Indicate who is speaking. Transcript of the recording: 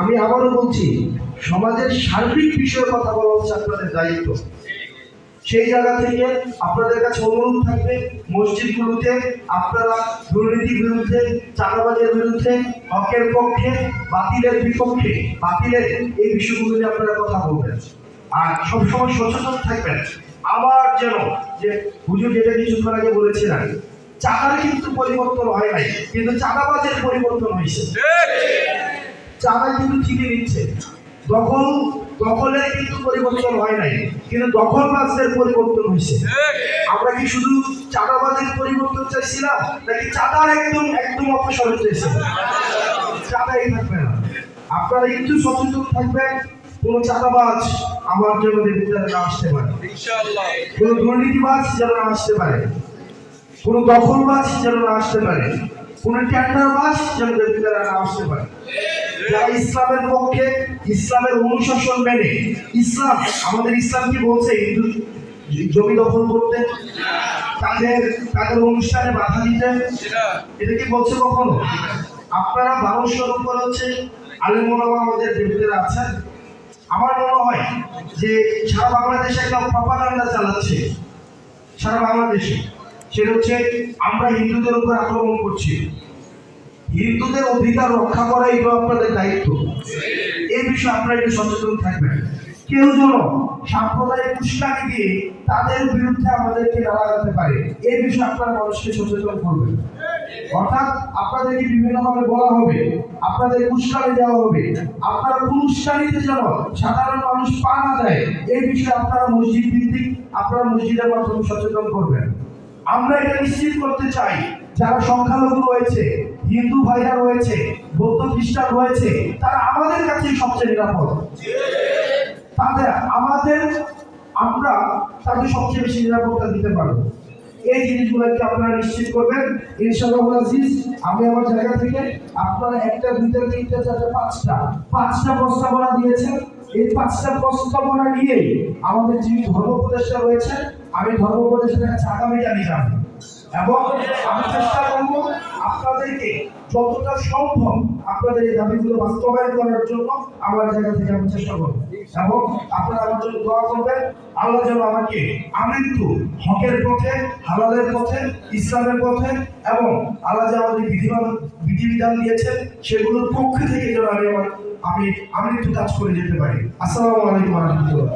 Speaker 1: আমি আবারও বলছি, সমাজের সার্বিক বিষয়ে কথা বলা হচ্ছে আপনাদের দায়িত্ব। সেই জায়গা থেকে আপনাদের কাছে অনুরোধ থাকবে, মসজিদগুলোতে আপনারা দুর্নীতির বিরুদ্ধে, চাঁদাবাজের বিরুদ্ধে, হকের পক্ষে, বাতিলের বিপক্ষে, বাতিলের এই বিষয়গুলো নিয়ে আপনারা কথা বলবেন। আর সবসময় সচেতন থাকবেন। আবার যেন যে হুজুর যেটা কিছুক্ষণ আগে বলেছিলেন, চাঁদার কিন্তু পরিবর্তন হয় নাই, কিন্তু চাঁদাবাজের পরিবর্তন হয়েছে। চাঁদা কিন্তু ঠিকই নিচ্ছে। দখল দখলের কিন্তু পরিবর্তন হয় নাই। কিন্তু দখল দখলবাজদের পরিবর্তন হয়েছে। আমরা কি শুধু চাঁদাবাজের পরিবর্তন চাইছিলাম নাকি চাঁদার একদম একদম অপসরণ চাইছিলাম? চাঁদাই থাকবে না। আপনারা একটু সচেতন থাকবেন কোনো চাঁদাবাজ আমার জন্য বিদ্যালয়ে না আসতে পারে। কোনো দুর্নীতিবাজ যেন না আসতে পারে। কোনো দখলবাজ যেন না আসতে পারে। কোনো টেন্ডারবাজ যেন বিদ্যালয়ে না আসতে পারে। যারা ইসলামের পক্ষে ইসলামের অনুশাসন মেনে, ইসলাম, আমাদের ইসলাম কি বলছে হিন্দু জমি দখল করতে? তাদের তাদের অনুষ্ঠানে বাধা দিতে? এটা কি বলছে কখনো? আপনারা বারোশোর উপর হচ্ছে? আলিমোলামা আমাদের বিরুদ্ধে আছেন? আমার মনে হয় যে সারা বাংলাদেশে একটা প্রপাগান্ডা চালাচ্ছে। সারা বাংলাদেশে। সেটা হচ্ছে আমরা হিন্দুদের উপর আক্রমণ করছি। হিন্দুদের অধিকার রক্ষা করা এটা আপনাদের দায়িত্ব। এই বিষয়ে আপনারা একটু সচেতন থাকবেন। কেউ যেন সাম্প্রদায়িক উস্কানি দিয়ে তাদের বিরুদ্ধে আমাদেরকে লাগাতে পারে, এই বিষয়ে আপনারা মানুষকে সচেতন করবেন। অর্থাৎ আপনাদেরকে বিভিন্নভাবে বলা হবে, আপনাদের উস্কানি দেওয়া হবে। আপনারা উস্কানিতে যেন সাধারণ মানুষ পা না দেয়, এই বিষয়ে আপনারা মসজিদ ভিত্তিক আপনারা মসজিদের মাধ্যমে সচেতন করবেন। আমরা এটা নিশ্চিত করতে চাই, যারা সংখ্যালঘু রয়েছে খ্রিস্টান রয়েছে তারা আমাদের কাছে সবচেয়ে নিরাপদ। তাদের আমাদের, আমরা তাদের সবচেয়ে বেশি নিরাপত্তা দিতে পারব। এই জিনিসগুলোকে আপনারা নিশ্চিত করবেন। ইনশাআল্লাহ আজিজ, আমি আমার জায়গা থেকে আপনারা একটা, দুইটা, তিনটা, চারটা, পাঁচটা পাঁচটা প্রস্তাবনা দিয়েছেন। এই পাঁচটা প্রস্তাবনা নিয়ে আমাদের যিনি ধর্ম উপদেষ্টা রয়েছেন আমি ধর্ম উপদেষ্টার কাছে আগামী জানি যাব। এবং আমি চেষ্টা করব আপনাদেরকে যতটা সম্ভব আপনাদের এই দাবিগুলো বাস্তবায়ন করার জন্য আমার জায়গা থেকে আমি চেষ্টা করব। এবং আপনারা আমার জন্য দোয়া করবেন। আল্লাহ যেন আমাকে আমৃত্যু, হকের পথে, হালালের পথে, ইসলামের পথে এবং আল্লাহ যে আমাদের বিধিমান বিধিবিধান দিয়েছেন, সেগুলোর পক্ষে থেকে যেন আমি আমার আমি আমৃত্যু কাজ করে যেতে পারি। আসসালামু আলাইকুম রহমতুল্লাহ।